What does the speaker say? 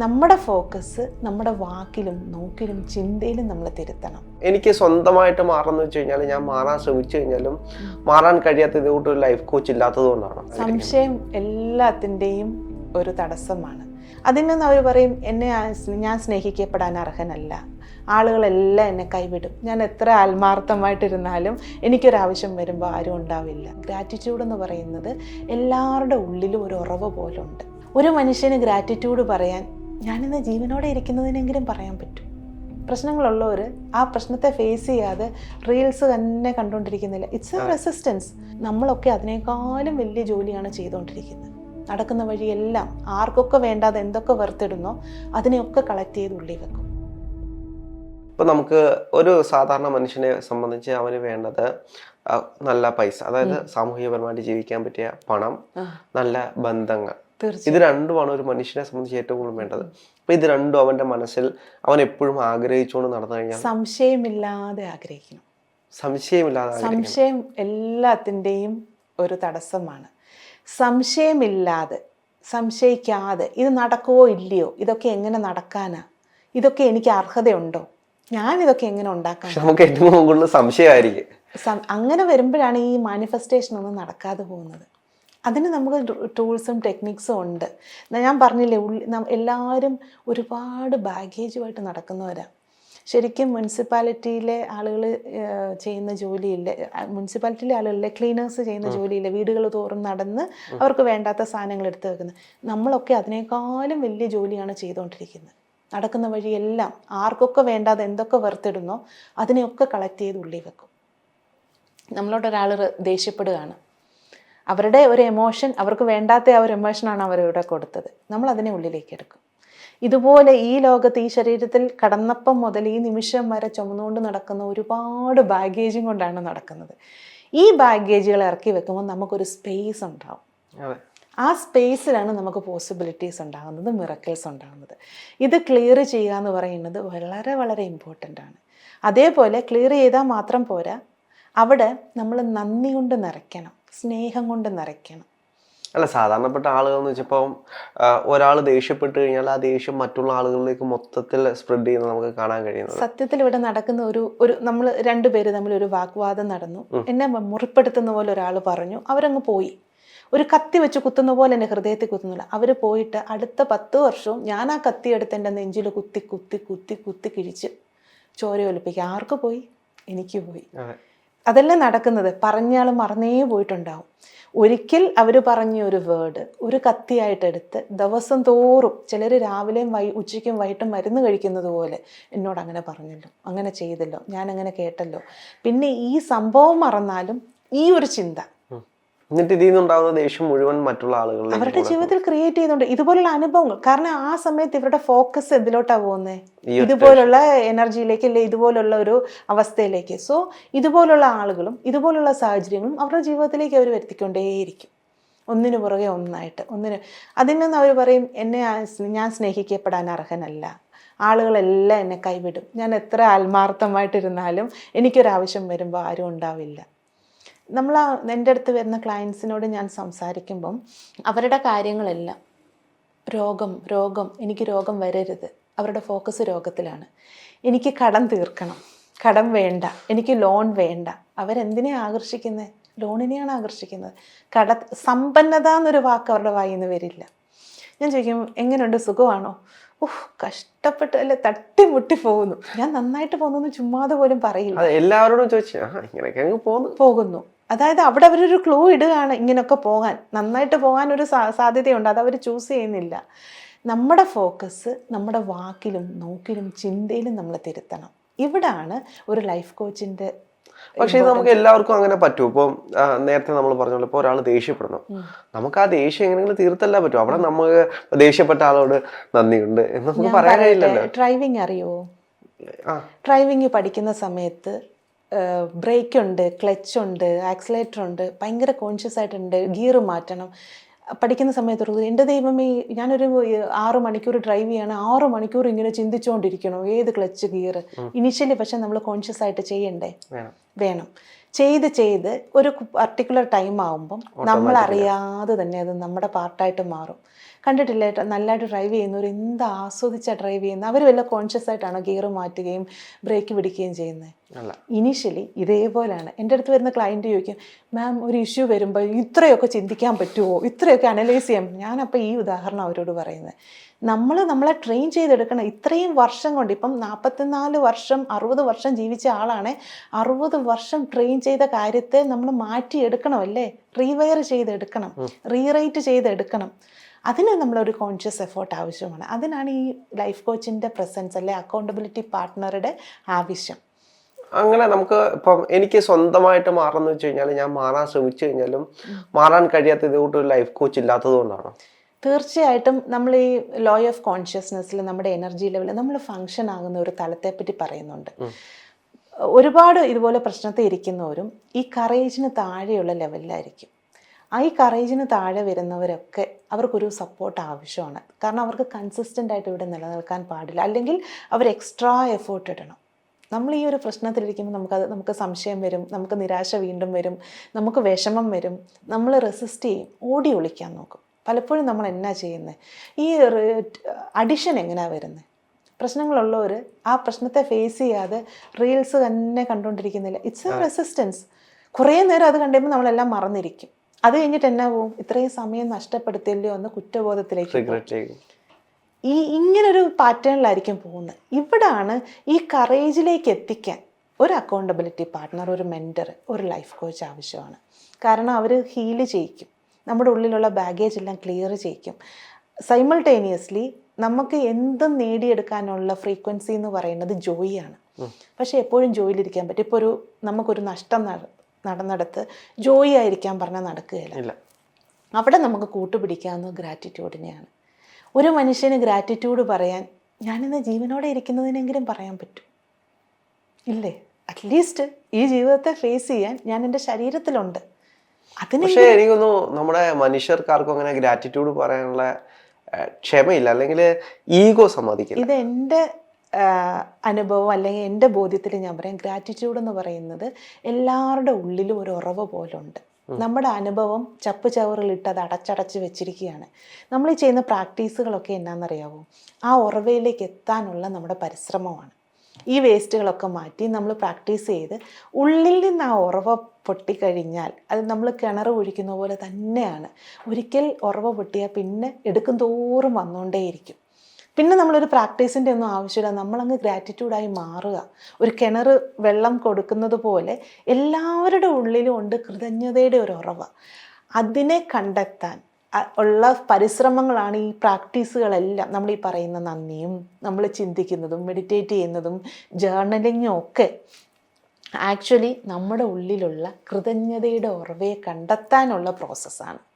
നമ്മുടെ ഫോക്കസ് നമ്മുടെ വാക്കിലും നോക്കിലും ചിന്തയിലും നമ്മൾ തിരുത്തണം. എനിക്ക് സ്വന്തമായിട്ട് മാറണമെന്ന് വെച്ച് കഴിഞ്ഞാൽ ഞാൻ മാറാൻ ശ്രമിച്ചു കഴിഞ്ഞാലും മാറാൻ കഴിയാത്ത ഇതുകൊണ്ട് ഒരു ലൈഫ് കോച്ച് ഇല്ലാത്തത് കൊണ്ടാണ്. സംശയം എല്ലാത്തിന്റെയും ഒരു തടസ്സമാണ്. അതിൽ നിന്ന് അവർ പറയും എന്നെ ഞാൻ സ്നേഹിക്കപ്പെടാൻ അർഹനല്ല. ആളുകളെല്ലാം എന്നെ കൈവിടും. ഞാൻ എത്ര ആത്മാർത്ഥമായിട്ടിരുന്നാലും എനിക്കൊരാവശ്യം വരുമ്പോൾ ആരും ഉണ്ടാവില്ല. ഗ്രാറ്റിറ്റ്യൂഡ് എന്ന് പറയുന്നത് എല്ലാവരുടെ ഉള്ളിലും ഒരു ഉറവ് പോലുണ്ട്. ഒരു മനുഷ്യന് ഗ്രാറ്റിറ്റ്യൂഡ് പറയാൻ ഞാനിന്ന് ജീവനോടെ ഇരിക്കുന്നതിനെങ്കിലും പറയാൻ പറ്റും. പ്രശ്നങ്ങളുള്ളവർ ആ പ്രശ്നത്തെ ഫേസ് ചെയ്യാതെ റീൽസ് തന്നെ കണ്ടുകൊണ്ടിരിക്കുന്നില്ല ഇറ്റ്സ് എ റെസിസ്റ്റൻസ് നമ്മളൊക്കെ അതിനേക്കാളും വലിയ ജോലിയാണ് ചെയ്തുകൊണ്ടിരിക്കുന്നത് നടക്കുന്ന വഴിയെല്ലാം ആർക്കൊക്കെ വേണ്ടാതെ എന്തൊക്കെ വെറുത്തിടുന്നോ അതിനെയൊക്കെ കളക്ട് ചെയ്ത് ഉള്ളി വെക്കും. ഇപ്പം നമുക്ക് ഒരു സാധാരണ മനുഷ്യനെ സംബന്ധിച്ച് അവന് വേണ്ടത് നല്ല പൈസ. അതായത് സാമൂഹികപരമായിട്ട് ജീവിക്കാൻ പറ്റിയ പണം നല്ല ബന്ധങ്ങൾ. ഇത് രണ്ടുമാണ് ഒരു മനുഷ്യനെ സംബന്ധിച്ച് ഏറ്റവും കൂടുതൽ വേണ്ടത്. അപ്പൊ ഇത് രണ്ടും അവന്റെ മനസ്സിൽ അവൻ എപ്പോഴും ആഗ്രഹിച്ചുകൊണ്ട് നടന്നു കഴിഞ്ഞാൽ സംശയമില്ലാതെ ആഗ്രഹിക്കണം. സംശയമില്ലാതെ. സംശയം എല്ലാത്തിന്റെയും ഒരു തടസ്സമാണ്. സംശയമില്ലാതെ സംശയിക്കാതെ ഇത് നടക്കുവോ ഇല്ലയോ ഇതൊക്കെ എങ്ങനെ നടക്കാനാ ഇതൊക്കെ എനിക്ക് അർഹതയുണ്ടോ ഞാൻ ഇതൊക്കെ എങ്ങനെ ഉണ്ടാക്കാൻ പക്ഷെ നമുക്ക് ഏറ്റവും കൂടുതൽ സംശയമായിരിക്കും. അങ്ങനെ വരുമ്പോഴാണ് ഈ മാനിഫെസ്റ്റേഷൻ ഒന്നും നടക്കാതെ പോകുന്നത്. അതിന് നമുക്ക് ടൂൾസും ടെക്നിക്സും ഉണ്ട്. ഞാൻ പറഞ്ഞില്ലേ ഉള്ളി എല്ലാവരും ഒരുപാട് ബാഗേജുമായിട്ട് നടക്കുന്നവരാണ് ശരിക്കും മുനിസിപ്പാലിറ്റിയിലെ ആളുകൾ ചെയ്യുന്ന ജോലിയില്ല. മുനിസിപ്പാലിറ്റിയിലെ ആളുകളിലെ ക്ലീനേഴ്സ് ചെയ്യുന്ന ജോലിയില്ല. വീടുകൾ തോറും നടന്ന് അവർക്ക് വേണ്ടാത്ത സാധനങ്ങൾ എടുത്ത് വെക്കുന്നത് നമ്മളൊക്കെ അതിനേക്കാളും വലിയ ജോലിയാണ് ചെയ്തുകൊണ്ടിരിക്കുന്നത്. നടക്കുന്ന വഴിയെല്ലാം ആർക്കൊക്കെ വേണ്ടാതെ എന്തൊക്കെ വെറുത്തിടുന്നോ അതിനെയൊക്കെ കളക്ട് ചെയ്ത് ഉള്ളിൽ വെക്കും. നമ്മളോട് ഒരാൾ ദേഷ്യപ്പെടുകയാണ്. അവരുടെ ഒരു എമോഷൻ അവർക്ക് വേണ്ടാത്ത ആ ഒരു എമോഷനാണ് അവരിവിടെ കൊടുത്തത്. നമ്മൾ അതിനെ ഉള്ളിലേക്ക് എടുക്കും. ഇതുപോലെ ഈ ലോകത്ത് ഈ ശരീരത്തിൽ കടന്നപ്പം മുതൽ ഈ നിമിഷം വരെ ചുമന്നുകൊണ്ട് നടക്കുന്ന ഒരുപാട് ബാഗേജും കൊണ്ടാണ് നടക്കുന്നത്. ഈ ബാഗേജുകൾ ഇറക്കി വെക്കുമ്പോൾ നമുക്കൊരു സ്പേസ് ഉണ്ടാവും. ആ സ്പേസിലാണ് നമുക്ക് പോസിബിലിറ്റീസ് ഉണ്ടാകുന്നത് മിറക്കിൾസ് ഉണ്ടാകുന്നത്. ഇത് ക്ലിയർ ചെയ്യുക എന്ന് പറയുന്നത് വളരെ വളരെ ഇമ്പോർട്ടന്റ് ആണ്. അതേപോലെ ക്ലിയർ ചെയ്താൽ മാത്രം പോരാ. അവിടെ നമ്മൾ നന്ദി കൊണ്ട് നിറയ്ക്കണം. സ്നേഹം കൊണ്ട് നിറയ്ക്കണം. അല്ല സാധാരണപ്പെട്ട ആളുകൾ എന്ന് വെച്ചപ്പോൾ ഒരാൾ ദേഷ്യപ്പെട്ട് കഴിഞ്ഞാൽ ആ ദേഷ്യം മറ്റുള്ള ആളുകളിലേക്ക് മൊത്തത്തിൽ സ്പ്രെഡ് ചെയ്യുന്നത് നമുക്ക് കാണാൻ കഴിയുന്നത്. സത്യത്തിൽ ഇവിടെ നടക്കുന്ന ഒരു ഒരു നമ്മൾ രണ്ടുപേര് തമ്മിൽ ഒരു വാഗ്വാദം നടന്നു. എന്നെ മുറിപ്പെടുത്തുന്ന പോലെ ഒരാൾ പറഞ്ഞു. അവരങ്ങ് പോയി. ഒരു കത്തി വെച്ച് കുത്തുന്ന പോലെ എന്റെ ഹൃദയത്തിൽ കുത്തുന്നില്ല. അവർ പോയിട്ട് അടുത്ത പത്ത് വർഷവും ഞാൻ ആ കത്തി എടുത്ത് എന്റെ നെഞ്ചിൽ കുത്തി കുത്തി കുത്തി കുത്തി കിഴിച്ച് ചോര ഒലിപ്പിക്കുക. ആർക്ക് പോയി? എനിക്ക് പോയി. അതല്ലേ നടക്കുന്നത്? പറഞ്ഞയാൾ മറന്നേ പോയിട്ടുണ്ടാവും. ഒരിക്കൽ അവർ പറഞ്ഞ ഒരു വേർഡ് ഒരു കത്തിയായിട്ടെടുത്ത് ദിവസം തോറും ചിലർ രാവിലെയും വൈ ഉച്ചയ്ക്കും വൈകിട്ടും മരുന്ന് കഴിക്കുന്നത് പോലെ എന്നോട് അങ്ങനെ പറഞ്ഞല്ലോ. അങ്ങനെ ചെയ്തല്ലോ. ഞാനങ്ങനെ കേട്ടല്ലോ. പിന്നെ ഈ സംഭവം മറന്നാലും ഈ ഒരു ചിന്ത. എന്നിട്ട് ഇതിൽ നിന്നുണ്ടാകുന്ന ദേഷ്യം മുഴുവൻ മറ്റുള്ള ആളുകൾ അവരുടെ ജീവിതത്തിൽ ക്രിയേറ്റ് ചെയ്യുന്നുണ്ട്. ഇതുപോലുള്ള അനുഭവങ്ങൾ. കാരണം ആ സമയത്ത് ഇവരുടെ ഫോക്കസ് എന്തിലോട്ടാ പോകുന്നത് ഇതുപോലുള്ള എനർജിയിലേക്ക് അല്ലെ ഇതുപോലുള്ള ഒരു അവസ്ഥയിലേക്ക്. സോ ഇതുപോലുള്ള ആളുകളും ഇതുപോലുള്ള സാഹചര്യങ്ങളും അവരുടെ ജീവിതത്തിലേക്ക് അവർ വരുത്തിക്കൊണ്ടേയിരിക്കും. ഒന്നിനു പുറകെ ഒന്നായിട്ട്. ഒന്നിന് അതിൽ നിന്ന് അവർ പറയും എന്നെ ഞാൻ സ്നേഹിക്കപ്പെടാൻ അർഹനല്ല. ആളുകളെല്ലാം എന്നെ കൈവിടും. ഞാൻ എത്ര ആത്മാർത്ഥമായിട്ടിരുന്നാലും എനിക്കൊരാവശ്യം വരുമ്പോൾ ആരും ഉണ്ടാവില്ല. നമ്മൾ എന്റെ അടുത്ത് വരുന്ന ക്ലയൻസിനോട് ഞാൻ സംസാരിക്കുമ്പം അവരുടെ കാര്യങ്ങളെല്ലാം രോഗം രോഗം എനിക്ക് രോഗം വരരുത്. അവരുടെ ഫോക്കസ് രോഗത്തിലാണ്. എനിക്ക് കടം തീർക്കണം. കടം വേണ്ട. എനിക്ക് ലോൺ വേണ്ട. അവരെന്തിനെ ആകർഷിക്കുന്നത് ലോണിനെയാണ് ആകർഷിക്കുന്നത്. കട സമ്പന്നത എന്നൊരു വാക്ക് അവരുടെ വായിൽ നിന്ന് വരില്ല. ഞാൻ ചോദിക്കും എങ്ങനെയുണ്ട് സുഖമാണോ? ഓഹ് കഷ്ടപ്പെട്ട് അല്ലെ തട്ടിമുട്ടി പോകുന്നു. ഞാൻ നന്നായിട്ട് പോകുന്നു ചുമ്മാതെ പോലും പറയില്ല. എല്ലാവരോടും ചോദിച്ചു ഇങ്ങനെയൊക്കെ പോകുന്നു. അതായത് അവിടെ അവരൊരു ക്ലൂ ഇടുകയാണ് ഇങ്ങനെയൊക്കെ പോകാൻ. നന്നായിട്ട് പോകാൻ ഒരു സാധ്യതയുണ്ട്. അത് അവർ ചൂസ് ചെയ്യുന്നില്ല. നമ്മുടെ ഫോക്കസ് നമ്മുടെ വാക്കിലും നോക്കിലും ചിന്തയിലും നമ്മൾ തിരുത്തണം. ഇവിടാണ് ഒരു ലൈഫ് കോച്ചിന്റെ പക്ഷേ ഇത് നമുക്ക് എല്ലാവർക്കും അങ്ങനെ പറ്റും. ഇപ്പം നേരത്തെ നമ്മൾ പറഞ്ഞല്ലോ ഇപ്പോൾ ഒരാൾ ദേഷ്യപ്പെടണം. നമുക്ക് ആ ദേഷ്യം എങ്ങനെയെങ്കിലും തീർത്തല്ല പറ്റും. അവിടെ നമുക്ക് ദേഷ്യപ്പെട്ട ആളോട് നന്ദിയുണ്ട് എന്ന് നമുക്ക് പറയാൻ കഴിയില്ലല്ലോ. ഡ്രൈവിംഗ് അറിയോ? ഡ്രൈവിംഗ് പഠിക്കുന്ന സമയത്ത് ബ്രേക്ക് ഉണ്ട് ക്ലച്ച് ഉണ്ട് ആക്സിലേറ്റർ ഉണ്ട് ഭയങ്കര കോൺഷ്യസ് ആയിട്ടുണ്ട് ഗിയർ മാറ്റണം. പഠിക്കുന്ന സമയത്ത് എന്റെ ദൈവമേ ഞാനൊരു ആറ് മണിക്കൂർ ഡ്രൈവ് ചെയ്യണം ആറ് മണിക്കൂർ ഇങ്ങനെ ചിന്തിച്ചുകൊണ്ടിരിക്കണോ ഏത് ക്ലച്ച് ഗിയർ ഇനിഷ്യലി പക്ഷെ നമ്മൾ കോൺഷ്യസ് ആയിട്ട് ചെയ്യണ്ടേ? വേണം. ചെയ്ത് ചെയ്ത് ഒരു പർട്ടിക്കുലർ ടൈം ആകുമ്പം നമ്മൾ അറിയാതെ തന്നെ അത് നമ്മുടെ പാർട്ടായിട്ട് മാറും. കണ്ടിട്ടില്ലേ? ട്ട- നല്ലതായിട്ട് ഡ്രൈവ് ചെയ്യുന്നവർ എന്ത് ആസ്വദിച്ചാണ് ഡ്രൈവ് ചെയ്യുന്നത് അവർ വല്ല കോൺഷ്യസ് ആയിട്ടാണോ ഗിയർ മാറ്റുകയും ബ്രേക്ക് പിടിക്കുകയും ചെയ്യുന്നത് ഇനീഷ്യലി ഇതേപോലെയാണ്. എന്റെ അടുത്ത് വരുന്ന ക്ലയന്റ് ചോദിക്കും മാം ഒരു ഇഷ്യൂ വരുമ്പോൾ ഇത്രയൊക്കെ ചിന്തിക്കാൻ പറ്റുമോ ഇത്രയൊക്കെ അനലൈസ് ചെയ്യാം ഞാനപ്പോൾ ഈ ഉദാഹരണം അവരോട് പറയുന്നത് നമ്മൾ നമ്മളെ ട്രെയിൻ ചെയ്തെടുക്കണം ഇത്രയും വർഷം കൊണ്ട് ഇപ്പം നാൽപ്പത്തിനാല് വർഷം അറുപത് വർഷം ജീവിച്ച ആളാണ്. അറുപത് വർഷം ട്രെയിൻ ചെയ്ത കാര്യത്തെ നമ്മൾ മാറ്റിയെടുക്കണം അല്ലേ റീവയർ ചെയ്തെടുക്കണം റീറൈറ്റ് ചെയ്തെടുക്കണം. അതിന് നമ്മളൊരു കോൺഷ്യസ് എഫേർട്ട് ആവശ്യമാണ്. അതിനാണ് ഈ ലൈഫ് കോച്ചിന്റെ പ്രസൻസ് അല്ലെ അക്കൗണ്ടബിലിറ്റി പാർട്ട്ണറുടെ ആവശ്യം. അങ്ങനെ നമുക്ക് ഇപ്പം എനിക്ക് സ്വന്തമായിട്ട് മാറണം എന്ന് വെച്ച് കഴിഞ്ഞാൽ ഞാൻ മാറാൻ ശ്രമിച്ചു കഴിഞ്ഞാലും മാറാൻ കഴിയാത്ത ഇതുകൊണ്ട് ഒരു ലൈഫ് കോച്ച് ഇല്ലാത്തത് കൊണ്ടാണ്. തീർച്ചയായിട്ടും നമ്മൾ ഈ ലോ ഓഫ് കോൺഷ്യസ്നെസ്സിൽ നമ്മുടെ എനർജി ലെവൽ നമ്മൾ ഫങ്ഷൻ ആകുന്ന ഒരു തലത്തെ പറ്റി പറയുന്നുണ്ട് ഒരുപാട് ഇതുപോലെ പ്രശ്നത്തെ ഇരിക്കുന്നവരും ഈ കറേജിന് താഴെയുള്ള ലെവലിലായിരിക്കും ആ ഈ കറേജിന് താഴെ വരുന്നവരൊക്കെ അവർക്കൊരു സപ്പോർട്ട് ആവശ്യമാണ്. കാരണം അവർക്ക് കൺസിസ്റ്റന്റ് ആയിട്ട് ഇവിടെ നിലനിൽക്കാൻ പാടില്ല. അല്ലെങ്കിൽ അവർ എക്സ്ട്രാ എഫേർട്ട് ഇടണം. നമ്മൾ ഈ ഒരു പ്രശ്നത്തിലിരിക്കുമ്പോൾ നമുക്കത് നമുക്ക് സംശയം വരും നമുക്ക് നിരാശ വീണ്ടും വരും നമുക്ക് വിഷമം വരും. നമ്മൾ റെസിസ്റ്റ് ചെയ്യും ഓടി ഒളിക്കാൻ നോക്കും. പലപ്പോഴും നമ്മൾ എന്നാ ചെയ്യുന്നത് ഈ അഡിഷൻ എങ്ങനെയാണ് വരുന്നത് പ്രശ്നങ്ങളുള്ളവർ ആ പ്രശ്നത്തെ ഫേസ് ചെയ്യാതെ റീൽസ് തന്നെ കണ്ടുകൊണ്ടിരിക്കുന്നില്ല ഇറ്റ്സ് എ റെസിസ്റ്റൻസ് കുറേ നേരം അത് കണ്ടുമ്പോൾ നമ്മളെല്ലാം മറന്നിരിക്കും. അത് കഴിഞ്ഞിട്ട് എന്നാ പോവും? ഇത്രയും സമയം നഷ്ടപ്പെടുത്തില്ലയോ എന്ന് കുറ്റബോധത്തിലേക്ക് ഈ ഇങ്ങനൊരു പാറ്റേണിലായിരിക്കും പോകുന്നത്. ഇവിടാണ് ഈ കറേജിലേക്ക് എത്തിക്കാൻ ഒരു അക്കൗണ്ടബിലിറ്റി പാർട്ട്ണർ ഒരു മെന്റർ ഒരു ലൈഫ് കോച്ച് ആവശ്യമാണ്. കാരണം അവർ ഹീൽ ചെയ്യിക്കും. നമ്മുടെ ഉള്ളിലുള്ള ബാഗേജ് എല്ലാം ക്ലിയർ ചെയ്യിക്കും. സൈമൾട്ടേനിയസ്ലി നമുക്ക് എന്തും നേടിയെടുക്കാനുള്ള ഫ്രീക്വൻസി എന്ന് പറയുന്നത് ജോയിയാണ് പക്ഷേ എപ്പോഴും ജോയിലിരിക്കാൻ പറ്റും. ഇപ്പോൾ ഒരു നമുക്കൊരു നഷ്ടം നട- നടന്നിടത്ത് ജോയി ആയിരിക്കാൻ പറഞ്ഞാൽ നടക്കുകയില്ല. അവിടെ നമുക്ക് കൂട്ടുപിടിക്കാവുന്ന ഗ്രാറ്റിറ്റ്യൂഡിനെയാണ് ഒരു മനുഷ്യന് ഗ്രാറ്റിറ്റ്യൂഡ് പറയാൻ ഞാനിന്ന് ജീവനോടെ ഇരിക്കുന്നതിനെങ്കിലും പറയാൻ പറ്റും. ഇല്ലേ? അറ്റ്ലീസ്റ്റ് ഈ ജീവിതത്തെ ഫേസ് ചെയ്യാൻ ഞാൻ എന്റെ ശരീരത്തിലുണ്ട്. പക്ഷെ എനിക്കൊന്നും നമ്മുടെ മനുഷ്യർക്കാർക്കും അങ്ങനെ ഗ്രാറ്റിറ്റ്യൂഡ് പറയാനുള്ള ക്ഷമയില്ല. അല്ലെങ്കിൽ ഈഗോ സമ്മതിക്കില്ല. ഇത് എന്റെ അനുഭവം അല്ലെങ്കിൽ എന്റെ ബോധ്യത്തിൽ ഞാൻ പറയാം. ഗ്രാറ്റിറ്റ്യൂഡ് എന്ന് പറയുന്നത് എല്ലാവരുടെ ഉള്ളിലും ഒരു ഉറവ് പോലുണ്ട്. നമ്മുടെ അനുഭവം ചപ്പ് ചവറിലിട്ട് അത് അടച്ചടച്ച് വെച്ചിരിക്കുകയാണ്. നമ്മൾ ഈ ചെയ്യുന്ന പ്രാക്ടീസുകളൊക്കെ എന്നാണെന്നറിയാവോ? ആ ഉറവയിലേക്ക് എത്താനുള്ള നമ്മുടെ പരിശ്രമമാണ്. ഈ വേസ്റ്റുകളൊക്കെ മാറ്റി നമ്മൾ പ്രാക്ടീസ് ചെയ്ത് ഉള്ളിൽ നിന്ന് ആ ഉറവ പൊട്ടിക്കഴിഞ്ഞാൽ അത് നമ്മൾ കിണർ ഒഴിക്കുന്ന പോലെ തന്നെയാണ്. ഒരിക്കൽ ഉറവ പൊട്ടിയാൽ പിന്നെ എടുക്കും തോറും വന്നുകൊണ്ടേയിരിക്കും പിന്നെ നമ്മളൊരു പ്രാക്ടീസിന്റെ ഒന്നും ആവശ്യമില്ല. നമ്മളങ്ങ് ഗ്രാറ്റിറ്റ്യൂഡായി മാറുക. ഒരു കിണർ വെള്ളം കൊടുക്കുന്നത് പോലെ എല്ലാവരുടെ ഉള്ളിലും ഉണ്ട് കൃതജ്ഞതയുടെ ഒരു ഉറവ. അതിനെ കണ്ടെത്താൻ ഉള്ള പരിശ്രമങ്ങളാണ് ഈ പ്രാക്ടീസുകളെല്ലാം. നമ്മൾ ഈ പറയുന്ന നന്ദിയും നമ്മൾ ചിന്തിക്കുന്നതും മെഡിറ്റേറ്റ് ചെയ്യുന്നതും ജേർണലിങ്ങും ഒക്കെ ആക്ച്വലി നമ്മുടെ ഉള്ളിലുള്ള കൃതജ്ഞതയുടെ ഉറവയെ കണ്ടെത്താനുള്ള പ്രോസസ്സാണ്